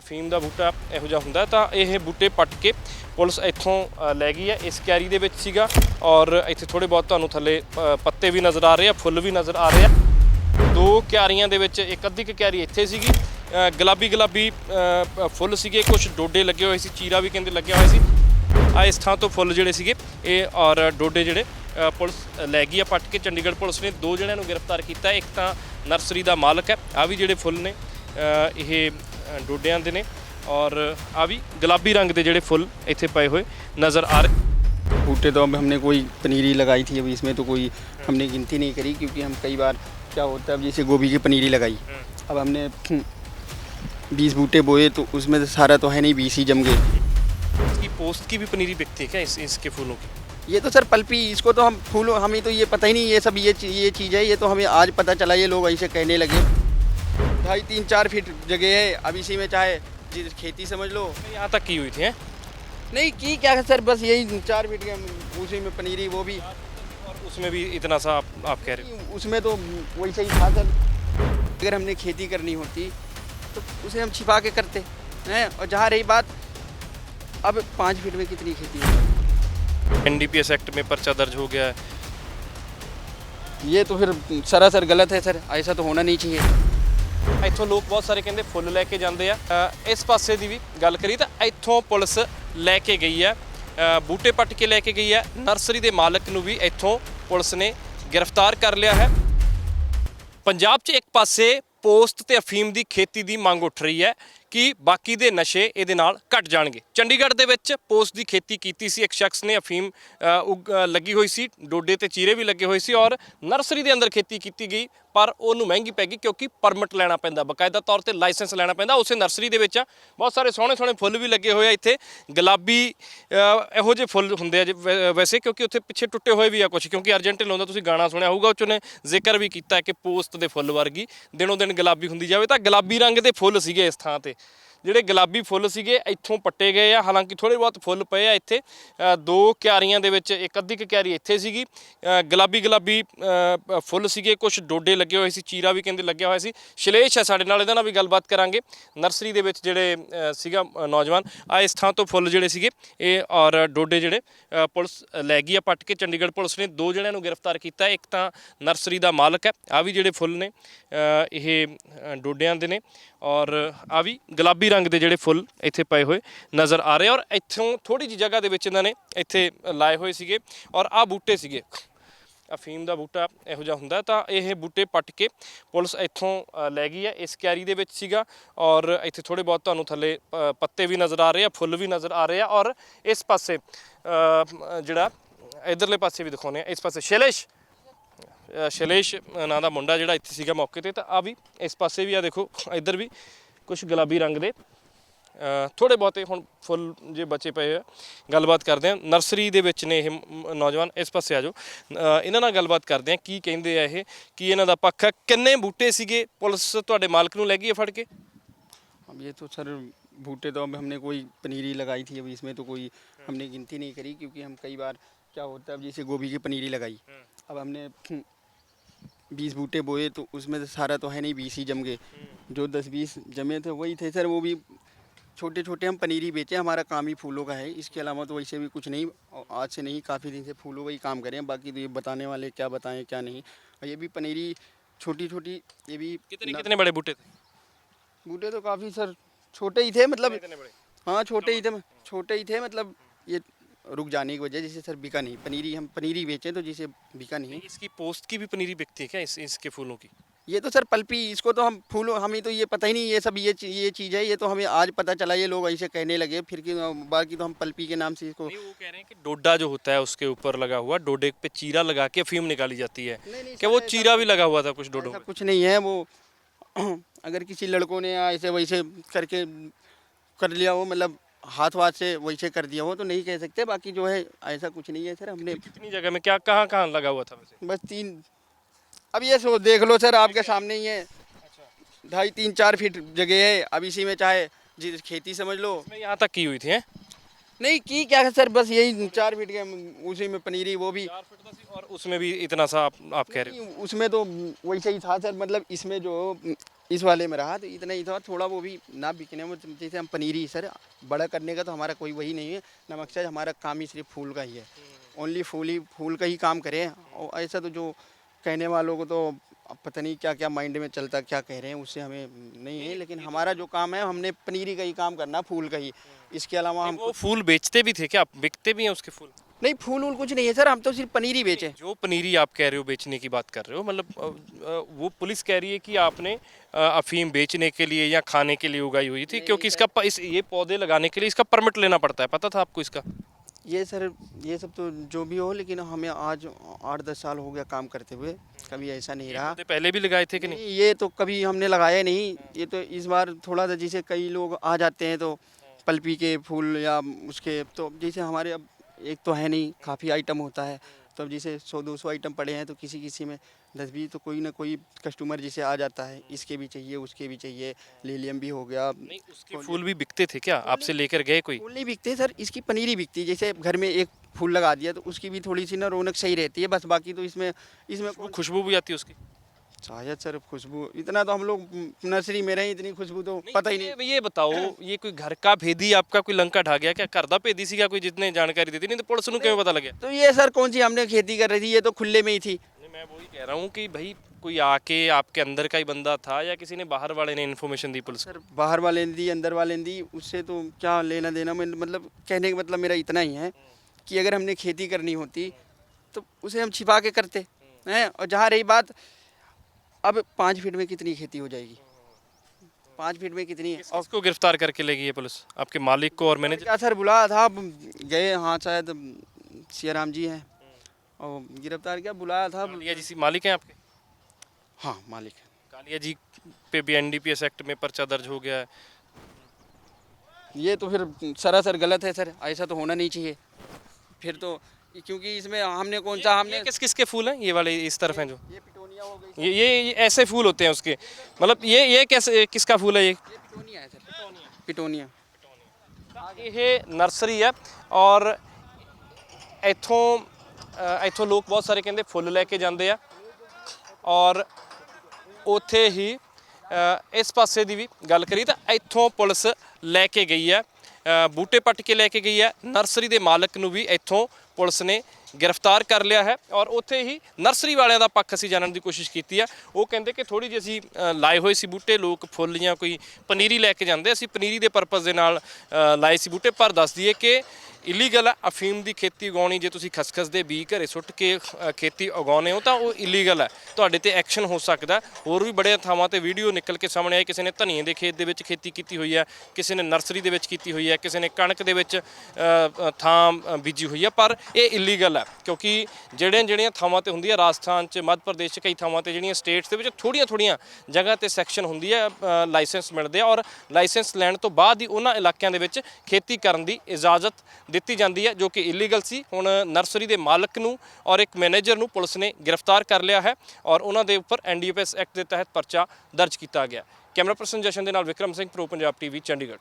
ਅਫੀਮ ਦਾ ਬੂਟਾ ਇਹੋ ਜਿਹਾ ਹੁੰਦਾ ਤਾਂ ਇਹ ਬੂਟੇ ਪੱਟ ਕੇ ਪੁਲਿਸ ਇੱਥੋਂ ਲੈ ਗਈ ਹੈ। ਇਸ ਕਿਆਰੀ ਦੇ ਵਿੱਚ ਸੀਗਾ ਔਰ ਇੱਥੇ ਥੋੜੇ ਬਹੁਤ ਤੁਹਾਨੂੰ ਥੱਲੇ ਪੱਤੇ ਵੀ ਨਜ਼ਰ ਆ ਰਹੇ ਆ, ਫੁੱਲ ਵੀ ਨਜ਼ਰ ਆ ਰਹੇ ਆ। ਦੋ ਕਿਆਰੀਆਂ ਦੇ ਵਿੱਚ ਇੱਕ ਅੱਧੀ ਕੁ ਕਿਆਰੀ ਇੱਥੇ ਸੀਗੀ ਗੁਲਾਬੀ ਗੁਲਾਬੀ ਫੁੱਲ ਸੀਗੇ। ਕੁਝ ਡੋਡੇ ਲੱਗੇ ਹੋਏ ਸੀ, ਚੀਰਾ ਵੀ ਕਹਿੰਦੇ ਲੱਗਿਆ ਹੋਇਆ ਸੀ। ਆ ਇਸ ਥਾਂ ਤੋਂ ਫੁੱਲ ਜਿਹੜੇ ਸੀਗੇ, ਇਹ ਔਰ ਡੋਡੇ ਜਿਹੜੇ ਪੁਲਿਸ ਲੈ ਗਈ ਆ ਪੱਟ ਕੇ। ਚੰਡੀਗੜ੍ਹ ਪੁਲਿਸ ਨੇ ਦੋ ਜਣਿਆਂ ਨੂੰ ਗ੍ਰਿਫਤਾਰ ਕੀਤਾ। ਇੱਕ ਤਾਂ ਨਰਸਰੀ ਦਾ ਮਾਲਕ ਹੈ, ਆ ਵੀ ਜਿਹੜੇ ਫੁੱਲ ਨੇ ਇਹ ਅ, ਡੋਡਿਆਂ ਦੇ ਨੇ ਔਰ ਆ ਵੀ ਗੁਲਾਬੀ ਰੰਗ ਦੇ ਜਿਹੜੇ ਫੁੱਲ ਇੱਥੇ ਪਏ ਹੋਏ ਨਜ਼ਰ ਆ ਰਹੇ बूटे तो अब हमने कोई पनीरी लगाई थी अभी इसमें तो कोई हमने गिनती नहीं करी क्योंकि हम कई बार क्या होता है अब जैसे गोभी की पनीरी लगाई अब हमने बीस बूटे बोए तो उसमें से सारा तो है नहीं बीस ही जम गए इसकी पोस्ट की भी पनीरी बिकती है क्या इस इसके फूलों की ये तो सर पल्पी इसको तो हम फूल हमें तो ये पता ही नहीं ये सब ये ची- ये चीज़ है ये तो हमें आज पता चला ये लोग ऐसे कहने लगे ढाई तीन चार फीट जगह है अब इसी में चाहे जी- खेती समझ लो। यहाँ तक की हुई थी हैं? नहीं की क्या है सर बस यही चार फीट के उसी में पनीरी वो भी। और उसमें भी इतना सा आप, आप कह रहे हो? उसमें तो वैसे ही था सर। अगर हमने खेती करनी होती तो उसे हम छिपा के करते हैं? और जहाँ रही बात अब पाँच फीट में कितनी खेती होगी एनडीपीएस एक्ट में पर्चा दर्ज हो गया है। ये तो फिर सरासर गलत है सर ऐसा तो होना नहीं चाहिए। ਇੱਥੋਂ ਲੋਕ ਬਹੁਤ ਸਾਰੇ ਕਹਿੰਦੇ ਫੁੱਲ ਲੈ ਕੇ ਜਾਂਦੇ ਆ। ਇਸ ਪਾਸੇ ਦੀ ਵੀ ਗੱਲ ਕਰੀ ਤਾਂ ਇੱਥੋਂ ਪੁਲਿਸ ਲੈ ਕੇ ਗਈ ਹੈ। ਬੂਟੇ ਪੱਟ ਕੇ ਲੈ ਕੇ ਗਈ ਹੈ। ਨਰਸਰੀ ਦੇ ਮਾਲਕ ਨੂੰ ਵੀ ਇੱਥੋਂ ਪੁਲਿਸ ਨੇ ਗ੍ਰਿਫਤਾਰ ਕਰ ਲਿਆ ਹੈ। ਪੰਜਾਬ 'ਚ ਇੱਕ ਪਾਸੇ ਪੋਸਟ ਤੇ ਅਫੀਮ ਦੀ ਖੇਤੀ ਦੀ ਮੰਗ ਉੱਠ ਰਹੀ ਹੈ ਕਿ ਬਾਕੀ ਦੇ ਨਸ਼ੇ ਇਹਦੇ ਨਾਲ ਘਟ ਜਾਣਗੇ। ਚੰਡੀਗੜ੍ਹ ਦੇ ਵਿੱਚ ਪੋਸਟ ਦੀ ਖੇਤੀ ਕੀਤੀ ਸੀ। ਇੱਕ ਸ਼ਖਸ ਨੇ ਅਫੀਮ ਉਗ- ਲੱਗੀ ਹੋਈ ਸੀ। ਡੋਡੇ ਤੇ ਚੀਰੇ ਵੀ ਲੱਗੇ ਹੋਏ ਸੀ ਔਰ ਨਰਸਰੀ ਦੇ ਅੰਦਰ ਖੇਤੀ ਕੀਤੀ ਗਈ। ਪਰ ਉਹਨੂੰ ਮਹਿੰਗੀ ਪੈ ਗਈ ਕਿਉਂਕਿ ਪਰਮਿਟ ਲੈਣਾ ਪੈਂਦਾ ਬਕਾਇਦਾ ਤੌਰ ਤੇ ਲਾਇਸੈਂਸ ਲੈਣਾ ਪੈਂਦਾ ਉਸੇ ਨਰਸਰੀ ਦੇ ਵਿੱਚ ਆ। ਬਹੁਤ ਸਾਰੇ ਸੋਹਣੇ ਸੋਹਣੇ ਫੁੱਲ ਵੀ ਲੱਗੇ ਹੋਏ ਆ ਇੱਥੇ। ਗੁਲਾਬੀ ਅ, ਇਹੋ ਜਿਹੇ ਫੁੱਲ ਹੁੰਦੇ ਆ ਜੇ ਵੈ- ਵੈਸੇ ਕਿਉਂਕਿ ਉੱਥੇ ਪਿੱਛੇ ਟੁੱਟੇ ਹੋਏ ਵੀ ਆ ਕੁਝ ਕਿਉਂਕਿ ਅਰਜੈਂਟਿਨ ਲਾਉਂਦਾ ਤੁਸੀਂ ਗਾਣਾ ਸੁਣਿਆ ਹੋਊਗਾ ਉਹ 'ਚ ਉਹਨੇ ਜ਼ਿਕਰ ਵੀ ਕੀਤਾ ਕਿ ਪੋਸਤ ਦੇ ਫੁੱਲ ਵਰਗੀ ਦਿਨੋਂ ਦਿਨ ਗੁਲਾਬੀ ਹੁੰਦੀ ਜਾਵੇ। ਤਾਂ ਗੁਲਾਬੀ ਰੰਗ ਦੇ ਫੁੱਲ ਸੀਗੇ ਇਸ ਥਾਂ ਤੇ। ਜਿਹੜੇ ਗੁਲਾਬੀ ਫੁੱਲ ਸੀਗੇ ਇੱਥੋਂ ਪੱਟੇ ਗਏ ਆ। ਹਾਲਾਂਕਿ ਥੋੜੇ ਬਹੁਤ ਫੁੱਲ ਪਏ ਆ ਇੱਥੇ। ਦੋ ਕਿਆਰੀਆਂ ਦੇ ਵਿੱਚ, ਇੱਕ ਅੱਧੀ ਕੁ ਕਿਆਰੀ ਇੱਥੇ ਸੀਗੀ। ਗੁਲਾਬੀ ਗੁਲਾਬੀ ਫੁੱਲ ਸੀਗੇ। ਕੁਝ ਡੋਡੇ ਲੱਗੇ ਹੋਏ ਸੀ, ਚੀਰਾ ਵੀ ਕਹਿੰਦੇ ਲੱਗਿਆ ਹੋਇਆ ਸੀ। ਸ਼ਲੇਸ਼ ਹੈ ਸਾਡੇ ਨਾਲ, ਇਹਦਾ ਨਾਲ ਵੀ ਗੱਲਬਾਤ ਕਰਾਂਗੇ। ਨਰਸਰੀ ਦੇ ਵਿੱਚ ਜਿਹੜੇ ਸੀਗਾ ਨੌਜਵਾਨ ਆ ਇਸ ਥਾਂ ਤੋਂ ਫੁੱਲ ਜਿਹੜੇ ਸੀਗੇ, ਇਹ ਔਰ ਡੋਡੇ ਜਿਹੜੇ ਪੁਲਿਸ ਲੈ ਗਈ ਆ ਪੱਟ ਕੇ। ਚੰਡੀਗੜ੍ਹ ਪੁਲਿਸ ਨੇ ਦੋ ਜਣਿਆਂ ਨੂੰ ਗ੍ਰਿਫਤਾਰ ਕੀਤਾ। ਇੱਕ ਤਾਂ ਨਰਸਰੀ ਦਾ ਮਾਲਕ ਹੈ ਆ ਵੀ ਜਿਹੜੇ ਫੁੱਲ ਨੇ ਇਹ ਡੋਡਿਆਂ ਦੇ ਨੇ। ਔਰ ਆ ਵੀ ਗੁਲਾਬੀ ਰੰਗ ਦੇ ਜਿਹੜੇ ਫੁੱਲ ਇੱਥੇ ਪਏ ਹੋਏ ਨਜ਼ਰ ਆ ਰਹੇ ਔਰ ਇੱਥੋਂ ਥੋੜੀ ਜਿਹੀ ਜਗ੍ਹਾ ਦੇ ਵਿੱਚ ਇਹਨਾਂ ਨੇ ਇੱਥੇ ਲਾਏ ਹੋਏ ਸੀਗੇ ਔਰ ਆ ਬੂਟੇ ਸੀਗੇ। ਅਫੀਮ ਦਾ ਬੂਟਾ ਇਹੋ ਜਿਹਾ ਹੁੰਦਾ ਤਾਂ ਇਹ ਬੂਟੇ ਪੱਟ ਕੇ ਪੁਲਿਸ ਇੱਥੋਂ ਲੈ ਗਈ ਹੈ। ਇਸ ਕਿਆਰੀ ਦੇ ਵਿੱਚ ਸੀਗਾ ਔਰ ਇੱਥੇ ਥੋੜੇ ਬਹੁਤ ਤੁਹਾਨੂੰ ਥੱਲੇ ਪੱਤੇ ਵੀ ਨਜ਼ਰ ਆ ਰਹੇ ਆ, ਫੁੱਲ ਵੀ ਨਜ਼ਰ ਆ ਰਹੇ ਆ ਔਰ ਇਸ ਪਾਸੇ ਜਿਹੜਾ ਇਧਰਲੇ ਪਾਸੇ ਵੀ ਦਿਖਾਉਂਦੇ ਆ ਇਸ ਪਾਸੇ ਸ਼ੈਲੇਸ਼ ਸ਼ੈਲੇਸ਼ ਨਾਂ ਦਾ ਮੁੰਡਾ ਜਿਹੜਾ ਇੱਥੇ ਸੀਗਾ ਮੌਕੇ ਤੇ। ਤਾਂ ਆ ਵੀ ਇਸ ਪਾਸੇ ਵੀ ਆ ਦੇਖੋ, ਇੱਧਰ ਵੀ। ਕੁਝ ਗੁਲਾਬੀ ਰੰਗ ਦੇ ਅ, ਥੋੜੇ ਬਹੁਤੇ ਹੁਣ ਫੁੱਲ ਜੇ ਬਚੇ ਪਏ ਆ ਗੱਲਬਾਤ ਕਰਦੇ ਆ ਨਰਸਰੀ ਦੇ ਵਿੱਚ ਨੇ ਇਹ ਮ- ਨੌਜਵਾਨ ਇਸ ਪਾਸੇ ਆ ਜਾਓ ਅ, ਇਹਨਾਂ ਨਾਲ ਗੱਲਬਾਤ ਕਰਦੇ ਆ ਕੀ ਕਹਿੰਦੇ ਆ ਇਹ ਕੀ ਇਹਨਾਂ ਦਾ ਪੱਖ ਹੈ ਕਿੰਨੇ ਬੂਟੇ ਸੀਗੇ ਪੁਲਿਸ ਤੁਹਾਡੇ ਮਾਲਕ ਨੂੰ ਲੈ ਗਈ ਹੈ ਫੜ ਕੇ अब ये तो सर बूटे तो अब हमने कोई पनीरी लगाई थी अभी इसमें तो कोई हमने गिनती नहीं करी क्योंकि हम कई बार क्या होता है अब जैसे गोभी की पनीरी लगाई अब हमने बीस बूटे बोए तो उसमें से सारा तो है नहीं बीस ही जम गए। जो दस बीस जमे थे वही थे सर वो भी छोटे छोटे हम पनीरी बेचे हमारा काम ही फूलों का है। इसके अलावा तो वैसे भी कुछ नहीं आज से नहीं काफ़ी दिन से फूलों का ही काम करें। बाकी तो ये बताने वाले क्या बताएँ क्या नहीं। और ये भी पनीरी छोटी छोटी ये भी कितने कितने बड़े बूटे थे? बूटे तो काफ़ी सर छोटे ही थे मतलब हाँ छोटे ही थे छोटे ही थे मतलब ये रुक जाने की वजह जिससे सर बिका नहीं। पनीरी हम पनीरी बेचें तो जिसे बिका नहीं। इसकी पोस्ट की भी पनीरी बिकती है क्या इस इसके फूलों की? ये तो सर पल्पी इसको तो हम फूल हमें तो ये पता ही नहीं ये सब ये ये चीज़ है ये तो हमें आज पता चला ये लोग ऐसे कहने लगे फिर कि बाकी तो हम पल्पी के नाम से इसको नहीं वो कह रहे हैं कि डोडा जो होता है उसके ऊपर लगा हुआ डोडे पे चीरा लगा के अफीम निकाली जाती है। नहीं, नहीं, क्या वो चीरा भी लगा हुआ था कुछ डोडो कुछ नहीं है वो अगर किसी लड़कों ने ऐसे वैसे करके कर लिया हो मतलब हाथ वाथ से वैसे कर दिया हो तो नहीं कह सकते बाकी जो है ऐसा कुछ नहीं है सर हमने कितनी जगह में क्या कहाँ कहाँ लगा हुआ था वैसे? बस तीन अब ये सो देख लो सर आपके सामने ही है। ढाई तीन चार फीट जगह है अब इसी में चाहे जी खेती समझ लो। यहाँ तक की हुई थी हैं? नहीं की क्या है सर बस यही चार फीट के उसी में पनीरी वो भी। और उसमें भी इतना सा आप, आप कह रहे हो? उसमें तो वैसे ही था सर मतलब इसमें जो इस वाले में रहा तो इतना ही था थोड़ा वो भी ना बिकने में जैसे हम पनीरी सर बड़ा करने का तो हमारा कोई वही नहीं है। ना मकसद हमारा काम ही सिर्फ़ फूल का ही है। ओनली फूल ही फूल का ही काम करें। और ऐसा तो जो कहने वालों को तो पता नहीं क्या क्या माइंड में चलता क्या कह रहे हैं उससे हमें नहीं है। लेकिन हमारा जो काम है हमने पनीरी का ही काम करना फूल का ही। इसके अलावा हम वो फूल बेचते भी थे क्या? बिकते भी हैं उसके फूल? नहीं फूल वूल कुछ नहीं है सर हम तो सिर्फ़ पनीरी बेचे। जो पनीरी आप कह रहे हो बेचने की बात कर रहे हो मतलब वो पुलिस कह रही है कि आपने अफीम बेचने के लिए या खाने के लिए उगाई हुई थी क्योंकि इसका इस ये पौधे लगाने के लिए इसका परमिट लेना पड़ता है पता था आपको इसका? ये सर ये सब तो जो भी हो लेकिन हमें आज आठ दस साल हो गया काम करते हुए कभी ऐसा नहीं रहा। पहले भी लगाए थे कि नहीं, ये तो कभी हमने लगाया नहीं ये तो इस बार थोड़ा सा जैसे कई लोग आ जाते हैं तो पल्पी के फूल या उसके तो जैसे हमारे अब एक तो है नहीं काफ़ी आइटम होता है। तो अब जैसे सौ दो सौ आइटम पड़े हैं तो किसी किसी में दस बीस तो कोई ना कोई कस्टमर जैसे आ जाता है। इसके भी चाहिए उसके भी चाहिए लिलियम भी हो गया। नहीं उसके फूल भी बिकते थे क्या? आपसे लेकर गए कोई? फूल नहीं बिकते सर इसकी पनीरी बिकती है। जैसे घर में एक फूल लगा दिया तो उसकी भी थोड़ी सी ना रौनक सही रहती है बस बाकी तो इसमें इसमें खुशबू भी आती है उसकी? शायद सर खुशबू इतना तो हम लोग नर्सरी में रहे इतनी खुशबू तो पता ही नहीं ये- ये बताओ ये कोई घर का भेदी आपका कोई लंका ढा गया क्या घर ਦਾ ਭੇਦੀ ਸੀਗਾ ਕੋਈ ਜਿਤਨੇ ਜਾਣਕਾਰੀ ਦਿੱਤੀ ਨਹੀਂ तो पुलिस ਨੂੰ ਕਿਵੇਂ ਪਤਾ ਲੱਗਿਆ तो ये सर कौन सी हमने खेती कर रही थी ये तो खुले में ही थी नहीं मैं वही कह रहा हूँ कि भाई कोई आके आपके अंदर का ही बंदा था या किसी ने बाहर वाले ने इन्फॉर्मेशन दी पुलिस को सर बाहर वाले ने दी अंदर वाले ने दी उससे तो क्या लेना देना मैं मतलब कहने का मतलब मेरा इतना ही है कि अगर हमने खेती करनी होती तो उसे हम छिपा के करते हैं और जहाँ रही बात अब पाँच फीट में कितनी खेती हो जाएगी? पाँच फीट में कितनी है? और उसको गिरफ़्तार करके ले गई है पुलिस? आपके मालिक को और मैनेजर? क्या सर बुलाया था गए हाँ शायद सियाराम जी हैं। और गिरफ़्तार किया बुलाया था। कालिया जी मालिक हैं आपके? हाँ मालिक है। कालिया जी पे भी एनडीपीएस एक्ट में पर्चा दर्ज हो गया है। ये तो फिर सरासर गलत है सर। ऐसा तो होना नहीं चाहिए। फिर तो क्योंकि इसमें हमने कौन सा हमने किस किस के फूल हैं? ये वाले इस तरफ़ हैं जो। ये ये ये, ये ऐसे फूल होते हैं उसके मतलब ये ये कैसे किसका फूल है ये ये पिटोनिया है सर पिटोनिया ਇਹ ਨਰਸਰੀ ਹੈ ਔਰ ਇੱਥੋਂ ਅ, ਇੱਥੋਂ ਲੋਕ ਬਹੁਤ ਸਾਰੇ ਕਹਿੰਦੇ ਫੁੱਲ ਲੈ ਕੇ ਜਾਂਦੇ ਆ ਔਰ ਉੱਥੇ ਹੀ ਅ, ਇਸ ਪਾਸੇ ਦੀ ਵੀ ਗੱਲ ਕਰੀ ਤਾਂ ਇੱਥੋਂ ਪੁਲਿਸ ਲੈ ਕੇ ਗਈ ਹੈ ਅ, ਬੂਟੇ ਪੱਟ ਕੇ ਲੈ ਕੇ ਗਈ ਹੈ। ਨਰਸਰੀ ਦੇ ਮਾਲਕ ਨੂੰ ਵੀ ਇੱਥੋਂ ਪੁਲਿਸ ਨੇ ਗ੍ਰਿਫਤਾਰ ਕਰ ਲਿਆ ਹੈ ਔਰ ਉੱਥੇ ਹੀ ਨਰਸਰੀ ਵਾਲਿਆਂ ਦਾ ਪੱਖ ਅਸੀਂ ਜਾਣਨ ਦੀ ਕੋਸ਼ਿਸ਼ ਕੀਤੀ ਹੈ। ਉਹ ਕਹਿੰਦੇ ਕਿ ਥੋੜੀ ਜਿਹੀ ਅਸੀਂ ਲਾਏ ਹੋਏ ਸੀ ਬੂਟੇ, ਲੋਕ ਫੁੱਲ ਜਾਂ ਕੋਈ ਪਨੀਰੀ ਲੈ ਕੇ ਜਾਂਦੇ। ਅਸੀਂ ਪਨੀਰੀ ਦੇ ਪਰਪਸ ਦੇ ਨਾਲ ਲਾਏ ਸੀ ਬੂਟੇ। ਪਰ ਦੱਸ ਦਈਏ ਕਿ ਇਲੀਗਲ ਆ ਅਫੀਮ ਦੀ ਖੇਤੀ ਉਗਾਉਣੀ ਜੇ ਤੁਸੀਂ ਖਸਖਸ ਦੇ ਬੀ ਘਰੇ ਸੁੱਟ ਕੇ ਅ, ਖੇਤੀ ਉਗਾਉਨੇ ਹੋ ਤਾਂ ਉਹ ਇਲੀਗਲ ਹੈ ਤੁਹਾਡੇ ਤੇ ਐਕਸ਼ਨ ਹੋ ਸਕਦਾ। ਹੋਰ ਵੀ ਬੜੀਆਂ ਥਾਵਾਂ ਤੇ ਵੀਡੀਓ ਨਿਕਲ ਕੇ ਸਾਹਮਣੇ ਆਏ। ਕਿਸੇ ਨੇ ਧਨੀਏ ਦੇ ਖੇਤ ਦੇ ਵਿੱਚ ਖੇਤੀ ਕੀਤੀ ਹੋਈ ਹੈ ਕਿਸੇ ਨੇ ਨਰਸਰੀ ਦੇ ਵਿੱਚ ਕੀਤੀ ਹੋਈ ਹੈ ਕਿਸੇ ਨੇ ਕਣਕ ਦੇ ਵਿੱਚ ਅ, ਅ, ਥਾਂ ਅ, ਬੀਜੀ ਹੋਈ ਹੈ ਪਰ ਇਹ ਇਲੀਗਲ ਹੈ ਕਿਉਂਕਿ ਜਿਹੜੀਆਂ ਜਿਹੜੀਆਂ ਥਾਵਾਂ ਤੇ ਹੁੰਦੀ ਹੈ ਰਾਜਸਥਾਨ 'ਚ ਮੱਧ ਪ੍ਰਦੇਸ਼ 'ਚ ਕਈ ਥਾਵਾਂ ਤੇ ਜਿਹੜੀਆਂ ਸਟੇਟਸ ਦੇ ਵਿੱਚ ਥੋੜੀਆਂ ਥੋੜੀਆਂ ਜਗ੍ਹਾ ਤੇ ਸੈਕਸ਼ਨ ਹੁੰਦੀ ਹੈ ਲਾਇਸੈਂਸ ਮਿਲਦੇ ਆ। ਔਰ ਲਾਇਸੈਂਸ ਲੈਣ ਤੋਂ ਬਾਅਦ ਹੀ ਉਹਨਾਂ ਇਲਾਕਿਆਂ ਦੇ ਵਿੱਚ ਖੇਤੀ ਕਰਨ ਦੀ ਇਜਾਜ਼ਤ ਦਿੱਤੀ ਜਾਂਦੀ ਹੈ, ਜੋ ਕਿ ਇਲੀਗਲ ਸੀ। ਹੁਣ ਨਰਸਰੀ ਦੇ ਮਾਲਕ ਨੂੰ ਔਰ ਇੱਕ ਮੈਨੇਜਰ ਨੂੰ ਪੁਲਿਸ ਨੇ ਗ੍ਰਿਫਤਾਰ ਕਰ ਲਿਆ ਹੈ ਔਰ ਉਹਨਾਂ ਦੇ ਉੱਪਰ ਐਨਡੀਪੀਐਸ ਐਕਟ ਦੇ ਤਹਿਤ ਪਰਚਾ ਦਰਜ ਕੀਤਾ ਗਿਆ। ਕੈਮਰਾ ਪਰਸਨ ਜਸ਼ਨ ਦੇ ਨਾਲ ਵਿਕਰਮ ਸਿੰਘ, ਪ੍ਰੋ ਪੰਜਾਬ ਟੀਵੀ, ਚੰਡੀਗੜ੍ਹ।